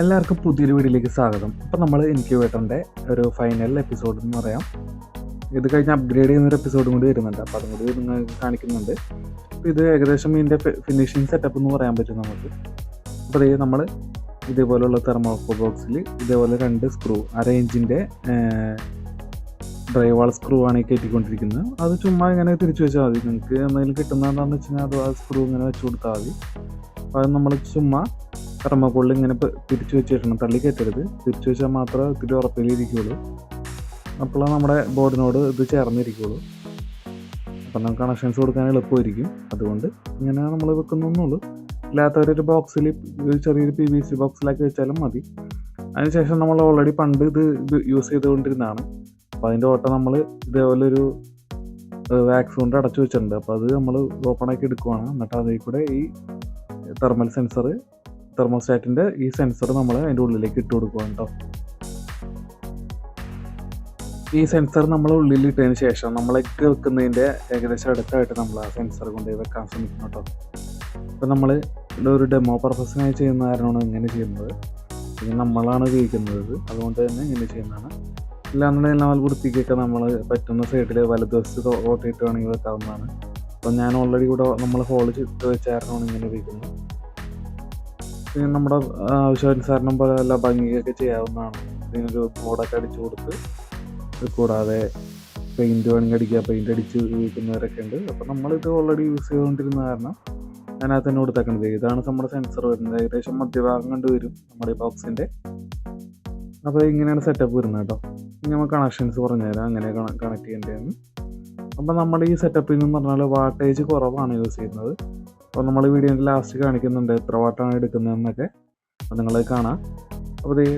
എല്ലാവർക്കും പുതിയൊരു വീഡിയോയിലേക്ക് സ്വാഗതം. അപ്പോൾ നമ്മൾ ഇൻക്യുബേറ്ററിന്റെ ഒരു ഫൈനൽ എപ്പിസോഡ് എന്ന് പറയാം. ഇത് കഴിഞ്ഞ് അപ്ഗ്രേഡ് ചെയ്യുന്ന ഒരു എപ്പിസോഡും കൂടി വരുന്നുണ്ട്. അപ്പോൾ അതും കൂടി നിങ്ങൾക്ക് കാണിക്കുന്നുണ്ട്. അപ്പോൾ ഇത് ഏകദേശം ഇതിന്റെ ഫിനിഷിങ് സെറ്റപ്പ് എന്ന് പറയാൻ പറ്റും നമുക്ക്. അപ്പോൾ ഇത് നമ്മൾ ഇതേപോലെയുള്ള തെർമോക്കോ ബോക്സിൽ ഇതേപോലെ രണ്ട് സ്ക്രൂ അര ഇഞ്ചിന്റെ ഡ്രൈവാൾ സ്ക്രൂ ആണ് ഈ കയറ്റിക്കൊണ്ടിരിക്കുന്നത്. അത് ചുമ്മാ ഇങ്ങനെ തിരിച്ചു വെച്ചാൽ മതി. നിങ്ങൾക്ക് എന്തെങ്കിലും കിട്ടുന്നതെന്താണെന്ന് വെച്ച് കഴിഞ്ഞാൽ അത് ആ സ്ക്രൂ ഇങ്ങനെ വെച്ച് കൊടുത്താൽ മതി. അപ്പോൾ അത് നമ്മൾ ചുമ്മാ തെർമോക്കോളിൽ ഇങ്ങനെ തിരിച്ചു വെച്ചിട്ടുണ്ട് തള്ളി കയറ്റരുത്. തിരിച്ചു വെച്ചാൽ മാത്രമേ ഇത്തിരി ഉറപ്പിലിരിക്കുകയുള്ളൂ അപ്പോൾ നമ്മുടെ ബോർഡിനോട് ഇത് ചേർന്നിരിക്കുകയുള്ളൂ അപ്പം നമുക്ക് കണക്ഷൻസ് കൊടുക്കാൻ എളുപ്പമായിരിക്കും. അതുകൊണ്ട് ഇങ്ങനെ നമ്മൾ വെക്കുന്നൊന്നുള്ളൂ. ഇല്ലാത്തവരൊരു ബോക്സിൽ ചെറിയൊരു പി വി സി ബോക്സിലാക്കി വെച്ചാലും മതി. അതിനുശേഷം നമ്മൾ ഓൾറെഡി പണ്ട് ഇത് യൂസ് ചെയ്തുകൊണ്ടിരുന്നതാണ്. അപ്പോൾ അതിന്റെ ഓട്ടം നമ്മൾ ഇതേപോലെ ഒരു വാക്സ് കൊണ്ട് അടച്ചു വെച്ചിട്ടുണ്ട്. അപ്പോൾ അത് നമ്മൾ ഓപ്പൺ ആക്കി എടുക്കുവാണ്. എന്നിട്ട് അതിൽ കൂടെ ഈ തെർമൽ സെൻസർ തെർമോസ്റ്റാറ്റിന്റെ ഈ സെൻസർ നമ്മൾ അതിന്റെ ഉള്ളിലേക്ക് ഇട്ട് കൊടുക്കുകയാണ് കേട്ടോ ഈ സെൻസർ നമ്മൾ ഉള്ളിൽ ഇട്ടതിന് ശേഷം നമ്മൾ എഗ് വെക്കുന്നതിന്റെ ഏകദേശം അടുത്തായിട്ട് നമ്മൾ ആ സെൻസർ കൊണ്ടുപോയി വെക്കാൻ ശ്രമിക്കണം കേട്ടോ ഇപ്പം നമ്മൾ ഒരു ഡെമോ പർപ്പസിനായി ചെയ്യുന്ന കാരണമാണ് ഇങ്ങനെ ചെയ്യുന്നത്. പിന്നെ നമ്മളാണ് ഉപയോഗിക്കുന്നത്. അതുകൊണ്ട് തന്നെ ഇങ്ങനെ ചെയ്യുന്നതാണ്. ഇല്ലാന്നുണ്ടെങ്കിൽ നമ്മൾ വൃത്തിക്കൊക്കെ നമ്മൾ പറ്റുന്ന സൈഡിൽ വലതുവശത്ത് ഓട്ടിയിട്ട് വേണമെങ്കിൽ വെക്കാവുന്നതാണ്. അപ്പം ഞാൻ ഓൾറെഡി ഇവിടെ നമ്മൾ ഹോൾ ചിട്ട് വെച്ച കാരണമാണ് ഇങ്ങനെ ഉപയോഗിക്കുന്നത്. നമ്മുടെ ആവശ്യാനുസരണം പോലെ നല്ല ഭംഗിയൊക്കെ ചെയ്യാവുന്നതാണ്. ഇതിനൊരു മോഡൊക്കെ അടിച്ചു കൊടുത്ത് കൂടാതെ പെയിന്റ് വേണമെങ്കിൽ അടിക്കുക പെയിന്റ് അടിച്ച് ഉപയോഗിക്കുന്നവരൊക്കെ ഉണ്ട്. അപ്പോൾ നമ്മളിത് ഓൾറെഡി യൂസ് ചെയ്തുകൊണ്ടിരുന്ന കാരണം അതിനകത്ത് തന്നെ കൊടുത്തേക്കണത്. ഇതാണ് നമ്മുടെ സെൻസർ വരുന്നത്. ഏകദേശം മധ്യഭാഗം കണ്ടുവരും നമ്മുടെ ഈ ബോക്സിന്റെ അപ്പോൾ ഇങ്ങനെയാണ് സെറ്റപ്പ് വരുന്നത് കേട്ടോ. ഇനി നമ്മൾ കണക്ഷൻസ് പറഞ്ഞുതരാം അങ്ങനെ കണക്ട് ചെയ്യേണ്ടതെന്ന് അപ്പോൾ നമ്മുടെ ഈ സെറ്റപ്പിൽ നിന്ന് പറഞ്ഞാൽ വാട്ടേജ് കുറവാണ് യൂസ് ചെയ്യുന്നത്. അപ്പോൾ നമ്മൾ വീഡിയോന്റെ ലാസ്റ്റ് കാണിക്കുന്നുണ്ട് എത്ര വാട്ടാണ് എടുക്കുന്നതെന്നൊക്കെ. അപ്പോൾ നിങ്ങളത് കാണാം. അപ്പോൾ ഇത്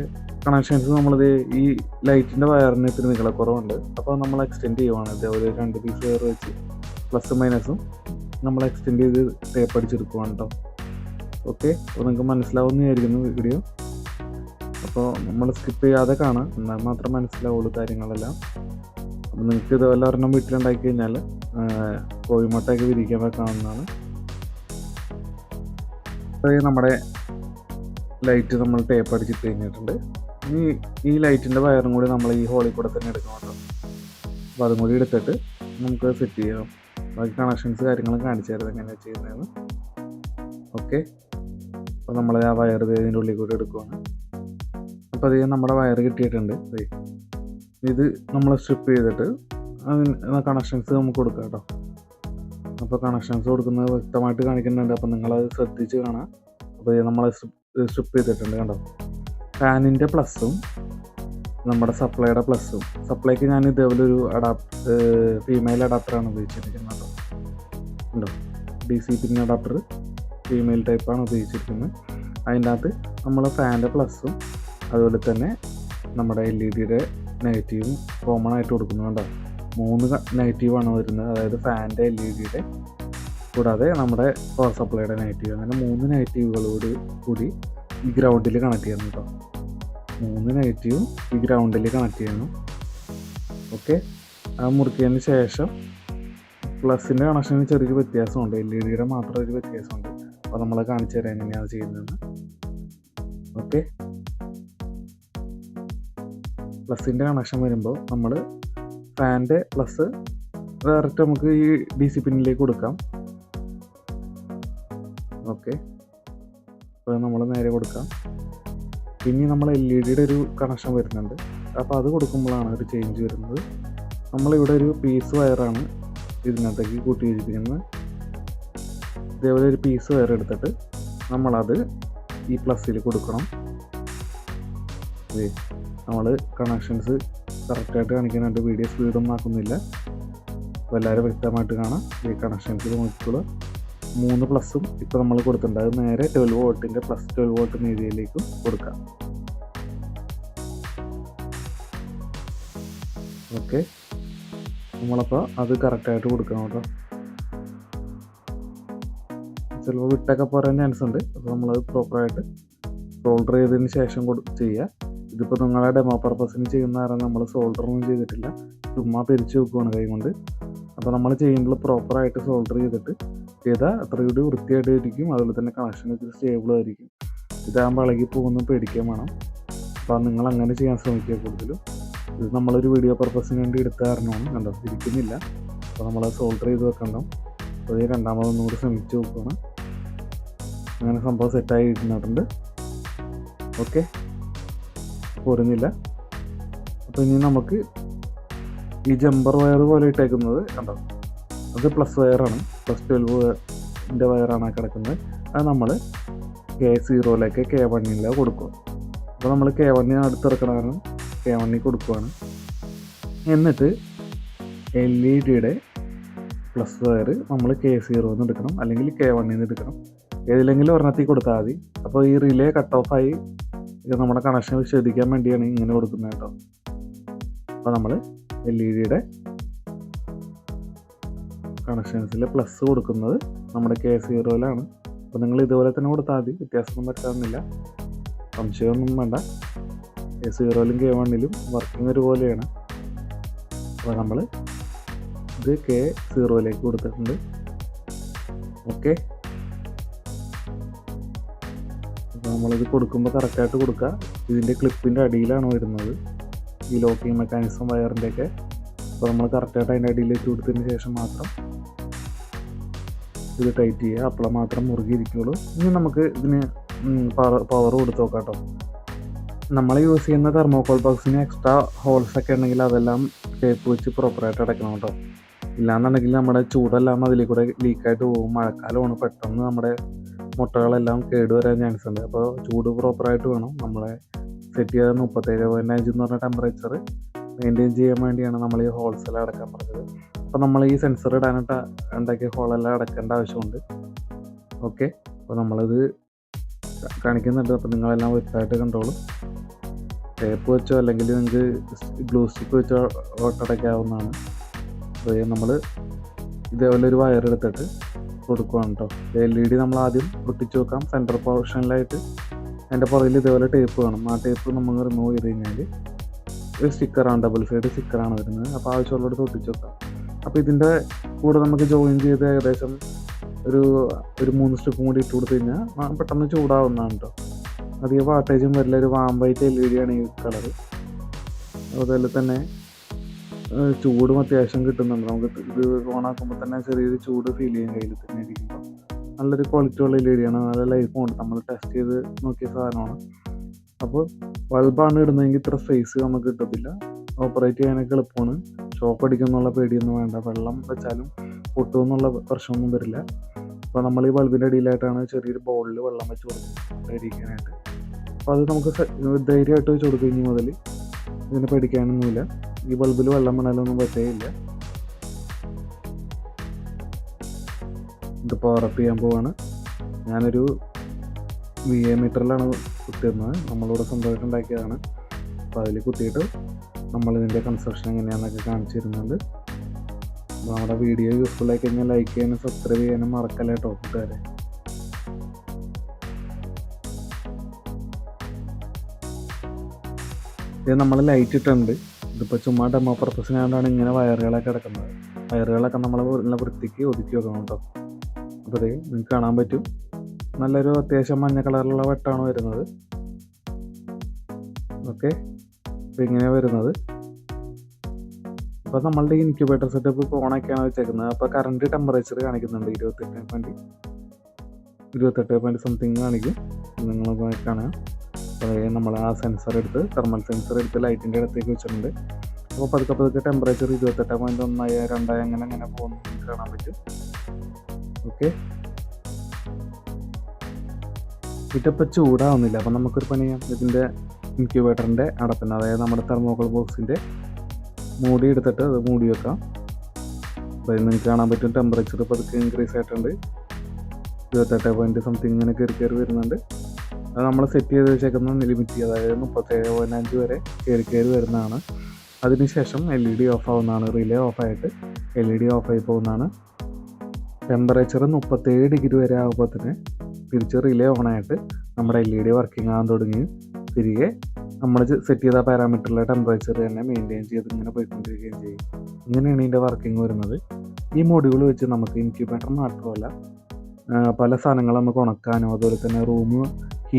കണക്ഷൻസ് നമ്മളിത് ഈ ലൈറ്റിന്റെ വയറിന് ഇത്തിരി നീളക്കുറവുണ്ട്. അപ്പോൾ നമ്മൾ എക്സ്റ്റെൻഡ് ചെയ്യുവാണ്. ഇതേപോലെ രണ്ട് പീസ് വയർ വെച്ച് പ്ലസ് മൈനസും നമ്മൾ എക്സ്റ്റെൻഡ് ചെയ്ത് ടേപ്പ് അടിച്ചെടുക്കുവാണ് കേട്ടോ ഓക്കെ അപ്പോൾ നിങ്ങൾക്ക് മനസ്സിലാവുന്നതായിരിക്കുന്നു വീഡിയോ അപ്പോൾ നമ്മൾ സ്കിപ്പ് ചെയ്യാതെ കാണാം. എന്നാൽ മാത്രം മനസ്സിലാവുള്ളൂ കാര്യങ്ങളെല്ലാം. അപ്പോൾ നിങ്ങൾക്ക് ഇതുപോലെ ഒരെണ്ണം വീട്ടിലുണ്ടാക്കി കഴിഞ്ഞാൽ കോഴിമുട്ടയൊക്കെ വിരിക്കാൻ വെക്കാവുന്നതാണ് നമ്മുടെ ലൈറ്റ് നമ്മൾ ടേപ്പ് അടിച്ചിട്ട് കഴിഞ്ഞിട്ടുണ്ട്. ഇനി ഈ ലൈറ്റിന്റെ വയറും കൂടി നമ്മൾ ഈ ഹോളിൽ കൂടെ തന്നെ എടുക്കണം അപ്പോൾ അതും കൂടി എടുത്തിട്ട് നമുക്ക് സെറ്റ് ചെയ്യാം. ബാക്കി കണക്ഷൻസ് കാര്യങ്ങളും കാണിച്ചു തരുന്നത് എങ്ങനെയാണ് ചെയ്യുന്നതെന്ന്. ഓക്കെ അപ്പോൾ നമ്മൾ ആ വയർ ഇതിന്റെ ഉള്ളിൽ കൂടി എടുക്കുവാണ്. അപ്പോൾ അത് നമ്മുടെ വയർ കിട്ടിയിട്ടുണ്ട്. ഇത് നമ്മൾ സ്ട്രിപ്പ് ചെയ്തിട്ട് അതിന് കണക്ഷൻസ് നമുക്ക് കൊടുക്കാം കേട്ടോ. അപ്പോൾ കണക്ഷൻസ് കൊടുക്കുന്നത് വ്യക്തമായിട്ട് കാണിക്കുന്നുണ്ട്. അപ്പോൾ നിങ്ങളത് ശ്രദ്ധിച്ച് കാണാം. അപ്പോൾ നമ്മൾ സ്ട്രിപ്പ് ചെയ്തിട്ടുണ്ട് കണ്ടോ? ഫാനിന്റെ പ്ലസ്സും നമ്മുടെ സപ്ലൈയുടെ പ്ലസ്സും സപ്ലൈക്ക് ഞാൻ ഇതേപോലെ ഒരു അഡാപ്റ്റ് ഫീമെയിൽ അഡാപ്റ്ററാണ് ഉപയോഗിച്ചിരിക്കുന്നത് ഉണ്ടോ D C pin adapter female ടൈപ്പാണ് ഉപയോഗിച്ചിരിക്കുന്നത്. അതിന്റെ അകത്ത് നമ്മൾ ഫാനിന്റെ പ്ലസ്സും അതുപോലെ തന്നെ നമ്മുടെ എൽ ഇ ഡിയുടെ നെഗറ്റീവും കോമൺ ആയിട്ട് കൊടുക്കുന്നുണ്ടോ മൂന്ന് നെഗറ്റീവാണ് വരുന്നത്. അതായത് ഫാനിന്റെ എൽ ഇ ഡിയുടെ കൂടാതെ നമ്മുടെ പവർ സപ്ലൈയുടെ നെഗറ്റീവ് അങ്ങനെ മൂന്ന് നെഗറ്റീവുകളോട് കൂടി ഈ ഗ്രൗണ്ടിൽ കണക്ട് ചെയ്യണം കേട്ടോ മൂന്ന് നെഗറ്റീവും ഈ ഗ്രൗണ്ടിൽ കണക്ട് ചെയ്യണം ഓക്കെ ആ മുറിക്കിയതിന് ശേഷം പ്ലസിന്റെ കണക്ഷന് ചെറിയൊരു വ്യത്യാസമുണ്ട്. എൽ ഇ ഡിയുടെ മാത്രം ഒരു വ്യത്യാസമുണ്ട്. അപ്പോൾ നമ്മൾ കാണിച്ചു തരാം എങ്ങനെയാണ് ചെയ്യുന്നതെന്ന്. ഓക്കെ പ്ലസിന്റെ കണക്ഷൻ വരുമ്പോൾ നമ്മൾ ഫാനിന്റെ പ്ലസ് ഡയറക്റ്റ് നമുക്ക് ഈ ഡി സി പിന്നിലേക്ക് കൊടുക്കാം. ഓക്കെ അപ്പോൾ നമ്മൾ നേരെ കൊടുക്കാം. പിന്നെ നമ്മൾ എൽ ഇ ഡിയുടെ ഒരു കണക്ഷൻ വരുന്നുണ്ട്. അപ്പോൾ അത് കൊടുക്കുമ്പോഴാണ് ഒരു ചേഞ്ച് വരുന്നത്. നമ്മളിവിടെ ഒരു പീസ് വയറാണ് ഇതിനകത്തേക്ക് കൂട്ടി വെച്ചിരിക്കുന്നത് ഇതേപോലെ ഒരു പീസ് വയർ എടുത്തിട്ട് നമ്മളത് ഈ പ്ലസ്സിൽ കൊടുക്കണം. നമ്മൾ കണക്ഷൻസ് കറക്റ്റായിട്ട് കാണിക്കാനായിട്ട് വീഡിയോ സ്പീഡൊന്നും ആക്കുന്നില്ല. അപ്പോൾ എല്ലാവരും വ്യക്തമായിട്ട് കാണാം. ഈ കണക്ഷൻസിൽ നോക്കിക്കോളൂ മൂന്ന് പ്ലസും ഇപ്പോൾ നമ്മൾ കൊടുത്തിട്ടുണ്ട്. അത് നേരെ ട്വൽവ് വോട്ടിന്റെ പ്ലസ് ട്വൽവ് വോട്ട് ഏരിയയിലേക്കും കൊടുക്കാം. ഓക്കെ നമ്മളപ്പോൾ അത് കറക്റ്റായിട്ട് കൊടുക്കണം കേട്ടോ. ചിലപ്പോൾ വിട്ടൊക്കെ പോരാൻ ചാൻസ് ഉണ്ട്. അപ്പോൾ നമ്മളത് പ്രോപ്പറായിട്ട് സോൾഡർ ചെയ്തതിന് ശേഷം കൊടു ചെയ്യുക ഇതിപ്പോൾ നിങ്ങളെ ഡെമോ പർപ്പസിന് ചെയ്യുന്ന കാരണം നമ്മൾ സോൾഡറൊന്നും ചെയ്തിട്ടില്ല. ചുമ്മാ തിരിച്ചു വെക്കുവാണ് കൈ കൊണ്ട്. അപ്പോൾ നമ്മൾ ചെയ്യുമ്പോൾ പ്രോപ്പറായിട്ട് സോൾഡർ ചെയ്തിട്ട് ചെയ്താൽ അത്ര കൂടി വൃത്തിയായിട്ട് ഇരിക്കും. അതുപോലെ തന്നെ കണക്ഷൻ ഇത്തിരി സ്റ്റേബിൾ ആയിരിക്കും. ഇതാകുമ്പോൾ ഇളകി പോകുന്ന പേടിക്കാൻ വേണം. അപ്പോൾ നിങ്ങൾ അങ്ങനെ ചെയ്യാൻ ശ്രമിക്കുക കൂടുതലും. ഇത് നമ്മളൊരു വീഡിയോ പർപ്പസിന് വേണ്ടി എടുത്ത കാരണമാണ്. കണ്ടോ? ഇരിക്കുന്നില്ല അപ്പോൾ നമ്മൾ സോൾഡർ ചെയ്ത് വെക്കണം അപ്പോൾ ഈ രണ്ടാമതൊന്നും കൂടി ശ്രമിച്ച് നോക്കുകയാണ് അങ്ങനെ സംഭവം സെറ്റായി ഇരുന്നിട്ടുണ്ട്. ഓക്കെ പോരുന്നില്ല. അപ്പോൾ ഇനി നമുക്ക് ഈ ജമ്പർ വയർ പോലെ ഇട്ടേക്കുന്നത് കണ്ടോ? അത് പ്ലസ് വയറാണ് പ്ലസ് ട്വൽവിന്റെ വയറാണ് കിടക്കുന്നത്. അത് നമ്മൾ കെ സീറോയിലേക്ക് കെ വണ്ണിൽ കൊടുക്കും. അപ്പോൾ നമ്മൾ കെ വണ്ണിന് അടുത്തിറക്കണ കാരണം കെ വണ്ണിൽ കൊടുക്കുവാണ്. എന്നിട്ട് എൽ ഇ ഡിയുടെ പ്ലസ് വയർ നമ്മൾ കെ സീറോന്ന് എടുക്കണം. അല്ലെങ്കിൽ കെ വണ്ണിൽ നിന്ന് എടുക്കണം. ഏതിലെങ്കിലും ഒരെണ്ണത്തിൽ കൊടുത്താൽ മതി. അപ്പോൾ ഈ റിലേ കട്ട് ഓഫായി ഇത് നമ്മുടെ കണക്ഷൻ വിച്ഛേദിക്കാൻ വേണ്ടിയാണ് ഇങ്ങനെ കൊടുക്കുന്നത് കേട്ടോ. അപ്പോൾ നമ്മൾ എൽ ഇ ഡിയുടെ കണക്ഷൻസിൽ പ്ലസ് കൊടുക്കുന്നത് നമ്മുടെ കെ സീറോയിലാണ് അപ്പോൾ നിങ്ങൾ ഇതുപോലെ തന്നെ കൊടുത്താൽ മതി. വ്യത്യാസമൊന്നും പറ്റാവുന്നില്ല. സംശയമൊന്നും വേണ്ട. കെ സീറോയിലും കെ വണ്ണിലും വർക്കിംഗ് ഒരുപോലെയാണ്. അപ്പോൾ നമ്മൾ ഇത് കെ സീറോയിലേക്ക് കൊടുത്തിട്ടുണ്ട്. ഓക്കെ നമ്മളിത് കൊടുക്കുമ്പോൾ കറക്റ്റായിട്ട് കൊടുക്കുക ഇതിന്റെ ക്ലിപ്പിന്റെ അടിയിലാണ് വരുന്നത്. ഈ ലോക്കിംഗ് മെക്കാനിസം വയറിന്റെയൊക്കെ അപ്പോൾ നമ്മൾ കറക്റ്റായിട്ട് അതിന്റെ അടിയിലേക്ക് കൊടുത്തതിന് ശേഷം മാത്രം ഇത് ടൈറ്റ് ചെയ്യുക. അപ്പോൾ മാത്രം മുറുകിയിരിക്കുള്ളൂ ഇനി നമുക്ക് ഇതിന് പവർ കൊടുത്ത് നോക്കാം കേട്ടോ നമ്മൾ യൂസ് ചെയ്യുന്ന തെർമോകോൾ ബോക്സിന് എക്സ്ട്രാ ഹോൾസ് ഒക്കെ ഉണ്ടെങ്കിൽ അതെല്ലാം ടേപ്പ് വെച്ച് പ്രോപ്പറായിട്ട് അടയ്ക്കണം കേട്ടോ. ഇല്ലാന്നുണ്ടെങ്കിൽ നമ്മുടെ ചൂടെല്ലാം അതിൽ കൂടെ ലീക്കായിട്ട് പോകും. മഴക്കാലമാണ് പെട്ടെന്ന് നമ്മുടെ മുട്ടകളെല്ലാം കേടുവരാൻ ചാൻസ് ഉണ്ട്. അപ്പോൾ ചൂട് പ്രോപ്പറായിട്ട് വേണം. നമ്മളെ സെറ്റ് ചെയ്ത മുപ്പത്തേഴ് പോയിന്റ് അഞ്ച് എന്ന് പറഞ്ഞ ടെമ്പറേച്ചർ മെയിന്റെയിൻ ചെയ്യാൻ വേണ്ടിയാണ് നമ്മൾ ഈ ഹോൾസെല്ലാം അടക്കാൻ പറഞ്ഞത്. അപ്പോൾ നമ്മൾ ഈ സെൻസർ ഇടാനായിട്ട് ഉണ്ടാക്കിയ ഹോളെല്ലാം അടക്കേണ്ട ആവശ്യമുണ്ട്. ഓക്കെ അപ്പോൾ നമ്മളിത് കാണിക്കുന്നുണ്ട്. അപ്പോൾ നിങ്ങളെല്ലാം വ്യക്തമായിട്ട് കണ്ടോളും ടേപ്പ് വെച്ചോ അല്ലെങ്കിൽ നിങ്ങൾക്ക് ഗ്ലൂ സ്റ്റിക്ക് വെച്ചോ ഒട്ടടയ്ക്കാവുന്നതാണ് അപ്പോൾ നമ്മൾ ഇതേപോലെ ഒരു വയർ എടുത്തിട്ട് കൊടുക്കുകയാണ് കേട്ടോ എൽ ഇ ഡി നമ്മൾ ആദ്യം ഒട്ടിച്ച് വെക്കാം. സെന്റർ പോർഷനിലായിട്ട് അതിന്റെ പുറകിൽ ഇതേപോലെ ടേപ്പ് വേണം ആ ടേപ്പ് നമ്മൾ റിമൂവ് ചെയ്ത് കഴിഞ്ഞാൽ ഒരു സ്റ്റിക്കറാണ് ഡബിൾ സൈഡ് സ്റ്റിക്കറാണ് വരുന്നത്. അപ്പോൾ ആവശ്യമുള്ളിടത്ത് ഒട്ടിച്ചു വെക്കാം. അപ്പോൾ ഇതിന്റെ കൂടെ നമുക്ക് ജോയിൻ ചെയ്ത് ഏകദേശം ഒരു ഒരു മൂന്ന് സ്റ്റെപ്പും കൂടി ഇട്ട് കൊടുത്തു കഴിഞ്ഞാൽ പെട്ടെന്ന് ചൂടാവുന്നതാണ് കേട്ടോ അധികം വാട്ടേജും വരില്ല. ഒരു വാമ്പൈറ്റ് എൽ ഇ ഡി ആണ് ഈ കളർ അതുപോലെ തന്നെ ചൂടും അത്യാവശ്യം കിട്ടുന്നുണ്ട്. നമുക്ക് ഇത് ഓണാക്കുമ്പോൾ തന്നെ ചെറിയൊരു ചൂട് ഫീൽ ചെയ്യും കയ്യിൽ തന്നെ ഇരിക്കുമ്പോൾ നല്ലൊരു ക്വാളിറ്റി ഉള്ള എൽ ഇ ഡി ആണ് നല്ല ലൈഫും ഉണ്ട് നമ്മൾ ടെസ്റ്റ് ചെയ്ത് നോക്കിയ സാധനമാണ്. അപ്പോൾ ബൾബാണ് ഇടുന്നതെങ്കിൽ ഇത്ര സ്പേസ് നമുക്ക് കിട്ടത്തില്ല. ഓപ്പറേറ്റ് ചെയ്യാനൊക്കെ എളുപ്പമാണ്. ഷോക്ക് അടിക്കുന്നുള്ള പേടിയൊന്നും വേണ്ട. വെള്ളം വെച്ചാലും പൊട്ടുമെന്നുള്ള പ്രശ്നമൊന്നും വരില്ല. അപ്പോൾ നമ്മൾ ഈ ബൾബിന്റെ അടിയിലായിട്ടാണ് ചെറിയൊരു ബോളിൽ വെള്ളം വെച്ച് കൊടുക്കുന്നത് പേടിക്കാനായിട്ട് അപ്പോൾ അത് നമുക്ക് ധൈര്യമായിട്ട് വെച്ച് കൊടുത്തു ഇനി മുതൽ ഇതിനെ പേടിക്കാനൊന്നുമില്ല. ഈ ബൾബിൽ വെള്ളം വീണാലൊന്നും പറ്റുകയില്ല ഇത് പവറപ്പ് ചെയ്യാൻ പോവാണ്. ഞാനൊരു വി എ മീറ്ററിലാണ് കുത്തിയിരുന്നത്. നമ്മളിവിടെ സ്വന്തമായിട്ട് ഉണ്ടാക്കിയതാണ് അപ്പോൾ അതിൽ കുത്തിയിട്ട് നമ്മളിതിന്റെ കൺസ്ട്രക്ഷൻ എങ്ങനെയാണെന്നൊക്കെ കാണിച്ചു തരുന്നുണ്ട് നമ്മുടെ വീഡിയോ യൂസ്ഫുൾ ആയി കഴിഞ്ഞാൽ ലൈക്ക് ചെയ്യാനും സബ്സ്ക്രൈബ് ചെയ്യാനും മറക്കല്ല കേട്ടോ കൂട്ടുകാരെ. ഇത് നമ്മൾ ലൈറ്റ് ഇട്ടുണ്ട് ഇതിപ്പോൾ ചുമ്മാ ഡെമോ ആയതുകൊണ്ടാണ് ഇങ്ങനെ വയറുകളൊക്കെ കിടക്കുന്നത്. വയറുകളൊക്കെ നമ്മൾ നല്ല വൃത്തിക്ക് ഒതുക്കി വെക്കണം കേട്ടോ. അപ്പോൾ അതേ നിങ്ങൾക്ക് കാണാൻ പറ്റും. നല്ലൊരു അത്യാവശ്യം മഞ്ഞ കളറിലുള്ള വെട്ടാണ് വരുന്നത്. ഓക്കെ. അപ്പോൾ ഇങ്ങനെ വരുന്നത്. അപ്പോൾ നമ്മളുടെ ഇൻക്യുബേറ്റർ സെറ്റപ്പ് ഇപ്പോൾ ഓണൊക്കെയാണ് വെച്ചേക്കുന്നത്. അപ്പോൾ കറണ്ട് ടെമ്പറേച്ചർ കാണിക്കുന്നുണ്ട് ഇരുപത്തെട്ട് പോയിന്റ് ഇരുപത്തെട്ട് പോയിന്റ് സംതിങ് കാണിക്കും. നിങ്ങൾ കാണാം അപ്പോൾ നമ്മൾ ആ സെൻസർ എടുത്ത് തെർമൽ സെൻസർ എടുത്ത് ലൈറ്റിന്റെ അടുത്തേക്ക് വെച്ചിട്ടുണ്ട്. അപ്പോൾ പതുക്കെ പതുക്കെ ടെമ്പറേച്ചർ ഇരുപത്തെട്ട് പോയിന്റ് ഒന്നായി രണ്ടായി അങ്ങനെ അങ്ങനെ പോകുന്നു കാണാൻ പറ്റും. ഓക്കെ ഇതിപ്പോൾ ചൂടാവുന്നില്ല. അപ്പം നമുക്കൊരു പണി ചെയ്യാം. ഇതിന്റെ ഇൻക്യുബേറ്ററിന്റെ അടപ്പിന് അതായത് നമ്മുടെ തെർമോക്കോൾ ബോക്സിന്റെ മൂടി എടുത്തിട്ട് അത് മൂടി വെക്കാം. അപ്പോൾ നിങ്ങൾക്ക് കാണാൻ പറ്റും ടെമ്പറേച്ചർ പതുക്കെ ഇൻക്രീസ് ആയിട്ടുണ്ട്. ഇരുപത്തെട്ട് പോയിന്റ് സംതിങ് ഇങ്ങനെ കയറി കയറി വരുന്നുണ്ട്. അത് നമ്മൾ സെറ്റ് ചെയ്ത് വെച്ചേക്കുന്ന ലിമിറ്റ് അതായത് മുപ്പത്തേഴ് പോയിന്റ് അഞ്ച് വരെ കയറി കയറി വരുന്നതാണ്. അതിനുശേഷം എൽ ഇ ഡി ഓഫ് ആവുന്നതാണ്. റിലേ ഓഫായിട്ട് എൽ ഇ ഡി ഓഫായി പോകുന്നതാണ്. ടെമ്പറേച്ചർ മുപ്പത്തേഴ് ഡിഗ്രി വരെ ആകുമ്പോൾ തന്നെ തിരിച്ച് റിലേ ഓണായിട്ട് നമ്മുടെ എൽ ഇ ഡി വർക്കിംഗ് ആകാൻ തുടങ്ങി. തിരികെ നമ്മൾ സെറ്റ് ചെയ്ത പാരാമീറ്ററിലെ ടെമ്പറേച്ചർ തന്നെ മെയിന്റെയിൻ ചെയ്ത് ഇങ്ങനെ പോയിക്കൊണ്ടിരിക്കുകയും ചെയ്യും. ഇങ്ങനെയാണ് ഇതിന്റെ വർക്കിംഗ് വരുന്നത്. ഈ മൊഡ്യൂൾ വെച്ച് നമുക്ക് ഇൻക്യുബേറ്റർ മാത്രമല്ല പല സാധനങ്ങൾ നമുക്ക് ഉണക്കാനും അതുപോലെ തന്നെ റൂം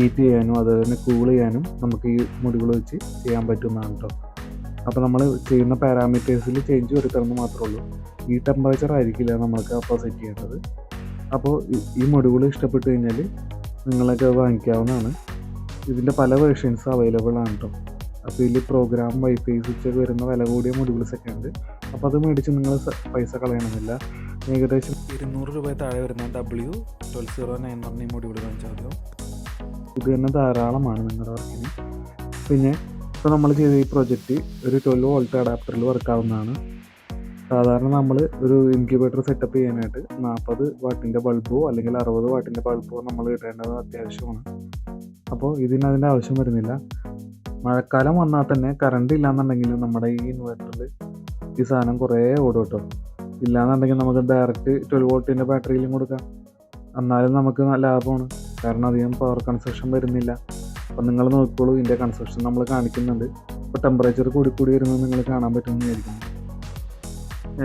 ഹീറ്റ് ചെയ്യാനും അതുപോലെ തന്നെ കൂൾ ചെയ്യാനും നമുക്ക് ഈ മുടികൾ വെച്ച് ചെയ്യാൻ പറ്റുന്നതാണ് കേട്ടോ അപ്പോൾ നമ്മൾ ചെയ്യുന്ന പാരാമീറ്റേഴ്സിൽ ചേഞ്ച് വരുത്തണമെന്ന് മാത്രമേ ഉള്ളൂ. ഈ ടെമ്പറേച്ചർ ആയിരിക്കില്ല നമ്മൾക്ക് അപ്പോൾ സെറ്റ് ചെയ്യേണ്ടത്. അപ്പോൾ ഈ- മുടികൾ ഇഷ്ടപ്പെട്ട് കഴിഞ്ഞാൽ നിങ്ങളൊക്കെ വാങ്ങിക്കാവുന്നതാണ്. ഇതിന്റെ പല വേർഷൻസ് അവൈലബിൾ ആണ് കേട്ടോ അപ്പോൾ ഇതിൽ പ്രോഗ്രാം വൈഫൈ സ്വിച്ച് ഒക്കെ വരുന്ന വില കൂടിയ മുടികൾസൊക്കെ ഉണ്ട്. അപ്പോൾ അത് മേടിച്ച് നിങ്ങൾ പൈസ കളയണമെന്നില്ല ഏകദേശം ഇരുന്നൂറ് രൂപ താഴെ വരുന്ന ഡബ്ല്യു ട്വൽവ് സീറോ നയൻ പറഞ്ഞ ഈ മൊഡ്യൂൾ മതിയോ? ഇത് തന്നെ ധാരാളമാണ് നിങ്ങളുടെ വർക്കിന് പിന്നെ ഇപ്പോൾ നമ്മൾ ചെയ്ത ഈ പ്രൊജക്റ്റ് ഒരു ട്വൽവ് വോൾട്ട് അഡാപ്റ്ററിൽ വർക്കാവുന്നതാണ് സാധാരണ നമ്മൾ ഒരു ഇൻക്യുബേറ്റർ സെറ്റപ്പ് ചെയ്യാനായിട്ട് നാൽപ്പത് വാട്ടിന്റെ ബൾബോ അല്ലെങ്കിൽ അറുപത് വാട്ടിന്റെ ബൾബോ നമ്മൾ ഇടേണ്ടത് അത്യാവശ്യമാണ്. അപ്പോൾ ഇതിന് അതിന്റെ ആവശ്യം വരുന്നില്ല. മഴക്കാലം വന്നാൽ തന്നെ കറണ്ട് ഇല്ലാന്നുണ്ടെങ്കിൽ നമ്മുടെ ഈ ഇൻവെർട്ടറിൽ ഈ സാധനം കുറേ ഓടും കേട്ടോ. ഇല്ലാന്നുണ്ടെങ്കിൽ നമുക്ക് ഡയറക്റ്റ് ട്വൽവ് വോൾട്ടിന്റെ ബാറ്ററിയിലും കൊടുക്കാം. എന്നാലും നമുക്ക് നല്ല ലാഭമാണ്. കാരണം അധികം പവർ കൺസപ്ഷൻ വരുന്നില്ല. അപ്പം നിങ്ങൾ നോക്കിക്കോളൂ ഇതിന്റെ കൺസപ്ഷൻ നമ്മൾ കാണിക്കുന്നുണ്ട്. ഇപ്പോൾ ടെമ്പറേച്ചർ കൂടി കൂടി വരുന്നത് നിങ്ങൾ കാണാൻ പറ്റുമെന്ന് വിചാരിക്കുന്നു.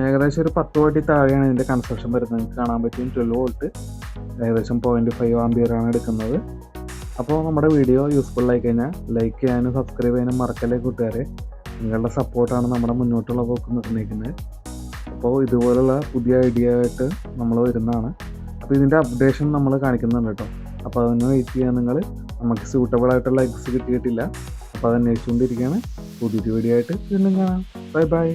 ഏകദേശം ഒരു പത്ത് വാട്ടി താഴെയാണ് ഇതിന്റെ കൺസപ്ഷൻ വരുന്നത്. നിങ്ങൾക്ക് കാണാൻ പറ്റും ട്വൽവ് വോൾട്ട് ഏകദേശം പോയിന്റ് ഫൈവ് ആംബിയറാണ് എടുക്കുന്നത്. അപ്പോൾ നമ്മുടെ വീഡിയോ യൂസ്ഫുൾ ആയി കഴിഞ്ഞാൽ ലൈക്ക് ചെയ്യാനും സബ്സ്ക്രൈബ് ചെയ്യാനും മറക്കല്ലേ കൂട്ടുകാരെ. നിങ്ങളുടെ സപ്പോർട്ടാണ് നമ്മുടെ മുന്നോട്ടുള്ള പോക്ക് നിർണയിക്കുന്നത്. അപ്പോൾ ഇതുപോലുള്ള പുതിയ ഐഡിയ ആയിട്ട് നമ്മൾ വരുന്നതാണ്. അപ്പോൾ ഇതിന്റെ അപ്ഡേഷൻ നമ്മൾ കാണിക്കുന്നുണ്ട് കേട്ടോ. അപ്പോൾ അതൊന്ന് വെയിറ്റ് ചെയ്യാൻ നിങ്ങൾ നമുക്ക് സ്യൂട്ടബിൾ ആയിട്ടുള്ള എഗ്സ് കിട്ടിയിട്ടില്ല. അപ്പോൾ അത് അന്വേഷിച്ചുകൊണ്ടിരിക്കുകയാണ്. പുതിയൊരു വീഡിയോ ആയിട്ട് വീണ്ടും കാണാം. Bye bye